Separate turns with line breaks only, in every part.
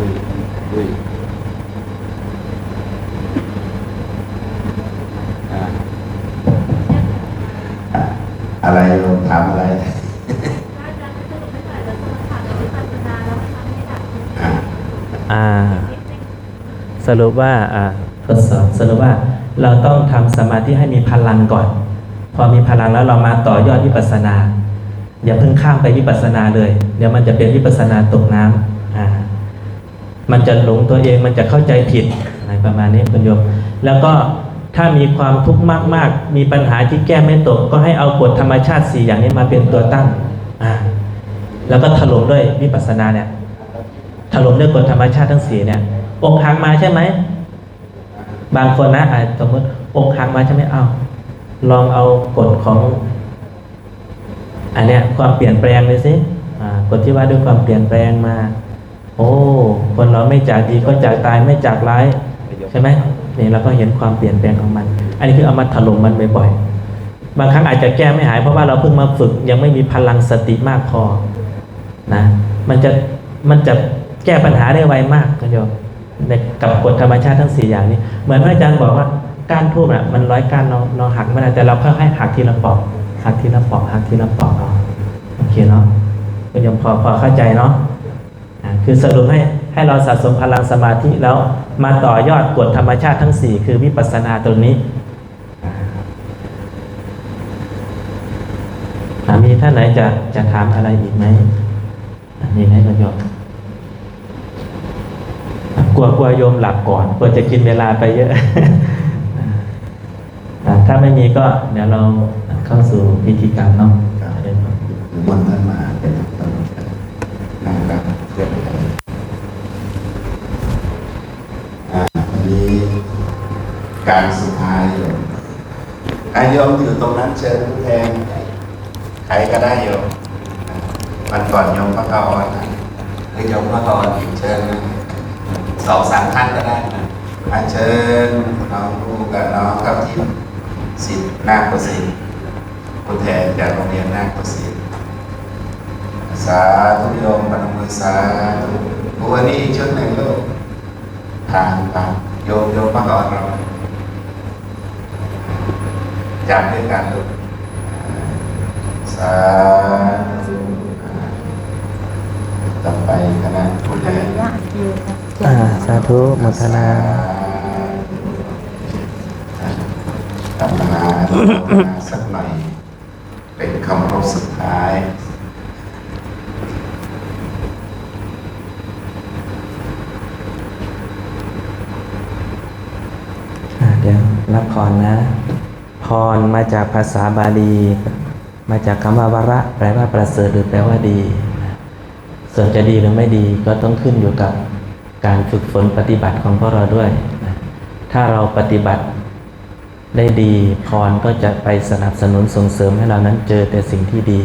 ดุยดุยอ่าอะอะไรโยมถามอะไรอ่า
อ่า สรุปว่าอ่าทดสอบสรุปว่าเราต้องทำสมาธิให้มีพลังก่อน พอมีพลังแล้วเรามาต่อยอดวิปัสสนา อย่าเพิ่งข้ามไปวิปัสสนาเลย เดี๋ยวมันจะเป็นวิปัสสนาตกน้ำอ่า มันจะหลงตัวเองมันจะเข้าใจผิดอะไรประมาณนี้คุณโยม แล้วก็ถ้ามีความทุกข์มาก ๆ มีปัญหาที่แก้ไม่ตก ก็ให้เอากฎธรรมชาติสี่อย่างนี้มาเป็นตัวตั้งอ่าแล้วก็ถล่มด้วยวิปัสสนาเนี่ยถล่มด้วยกฎธรรมชาติทั้งสี่เนี่ยอกหักมาใช่ไหมบางคนนะอาจสมมติอกหักมาใช่ไหมเอาลองเอากฎของอันเนี้ยความเปลี่ยนแปลงเลยสิอ่ากฎที่ว่าด้วยความเปลี่ยนแปลงมา โอ้ คนเราไม่จากดีก็จากตายไม่จากร้ายใช่ไหมนี่เราก็เห็นความเปลี่ยนแปลงของมัน อันนี้คือเอามาถล่มมันบ่อยๆบางครั้งอาจจะแก้ไม่หายเพราะว่าเราเพิ่งมาฝึกยังไม่มีพลังสติมากพอนะมันจะมันจะแก้ปัญหาได้ไวมากคุณโยมในกับกฎธรรมชาติทั้งสี่อย่างนี้ เหมือนพระอาจารย์บอกว่าก้านทูบน่ะมันร้อยก้านเราเราหักไม่ได้แต่เราค่อยให้หักทีละปอกหักทีละปอกหักทีละปอกเอาโอเคเนาะคุณโยมพอพอเข้าใจเนาะอ่าคือสรุปให้ ให้เราสะสมพลังสมาธิแล้วมาต่อยอดกฎธรรมชาติทั้งสี่คือวิปัสสนาตรงนี้อ่ามีท่านไหนจะจะถามอะไรอีกไหมอ่ามีไหมโยมกลัวกลัวโยมหลับก่อนกลัวจะกินเวลาไปเยอะ ถ้าไม่มีก็เดี๋ยวเราเข้าสู่พิธีกรรมเนาะ
ครับวันท่านมา การสุดท้ายโยมอาโยมอยู่ตรงนั้นเชิญผู้แทนใครก็ได้โยมอ่าวันก่อนโยมพระกรนะหรือโยมพระกรเชิญนะสองสามท่านก็ได้นะอาเชิญน้องลูกกับน้องกับทิมสิทธิ์นาคประสิทธิ์ผู้แทนจากโรงเรียนนาคประสิทธิ์สาธุโยมปนมือสาธุวันนี้อีกชุดหนึ่งลูกทานทานโยมโยมพระกรเรา จับด้วยกันลูกสาธุต่อไปคณะผู้แทน
อ่าสาธุโมทนา
ทำมาสักหน่อย เป็นคำรบสุดท้าย
อ่าเดี๋ยวรับพรนะพ รมาจากภาษาบาลี มาจากคำว่าวระ แปลว่าประเสริฐหรือแปลว่าดี ส่วนจะดีหรือไม่ดีก็ต้องขึ้นอยู่กับการฝึกฝนปฏิบัติของพวกเราด้วย ถ้าเราปฏิบัติได้ดีพรก็จะไปสนับสนุนส่งเสริมให้เรานั้นเจอแต่สิ่งที่ดี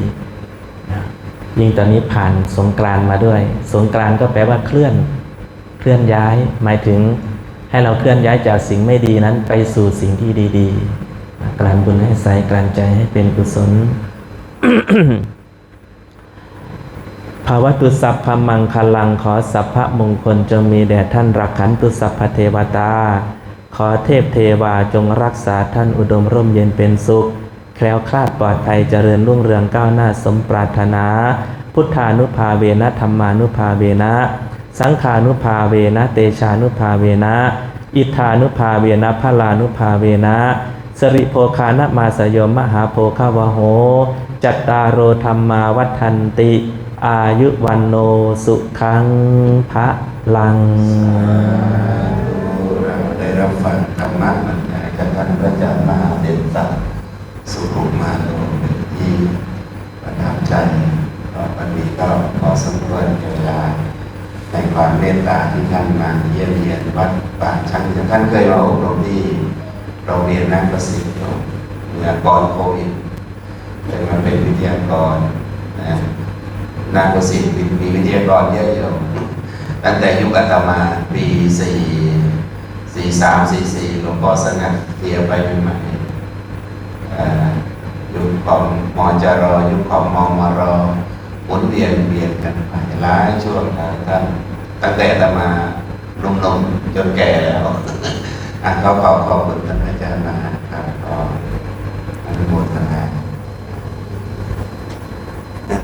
ยิ่งตอนนี้ผ่านสงกรานมาด้วย สงกรานก็แปลว่าเคลื่อน เคลื่อนย้าย หมายถึงให้เราเคลื่อนย้ายจากสิ่งไม่ดีนั้นไปสู่สิ่งที่ดี ๆ กลั่นบุญให้ใสกลั่นใจให้เป็นกุศลภาวะตุสัพพมังคลังขอสัพพมงคลจงมีแด่ท่านรักขันตุสัพพเทวตา ขอเทพเทวาจงรักษาท่านอุดมร่มเย็นเป็นสุข แคล้วคลาดปลอดภัยเจริญรุ่งเรืองก้าวหน้าสมปรารถนา พุทธานุภาเวนะธรรมานุภาเวนะ สังขานุภาเวนะเตชานุภาเวนะ อิทธานุภาเวนะพลานุภาเวนะ สริโภคานะมาสยมมหาโภคาวโห จัตตารโรธรรมาวัฏันติ อายุวันโนสุขังพระลัง
เราได้รับฟังธรรมะมันจากท่านพระอาจารย์มหาเด่นสัตสุขุมาโนเป็นที่ประทับใจก็วันนี้ก็ขอสมควรเวลาในความเมตตาที่ท่านมาเยี่ยมเยียนวัดป่าชังท่านเคยมาอบรมที่ โรงเรียนนักประสิทธิ์เมื่อก่อนโควิดเป็นมาเป็นวิทยากรนะนักประสิทธิ์มีวิทยากรเยอะอยู่ตั้งแต่ยุคอาตมาปีสี่สี่สามสี่สี่หลวงพ่อสงัดเทียไปใหม่ยุคของมอจรอยุคของมอมรหมุนเวียนเวียนกันไปหลายช่วงหลายท่านตั้งแต่อาตมาหนุ่มๆจนแก่แล้ว อะก็ขอขอบคุณท่านอาจารย์นะครับขออนุโมทนา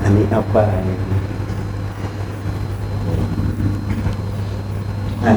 อันนี้เอาไปอันนี้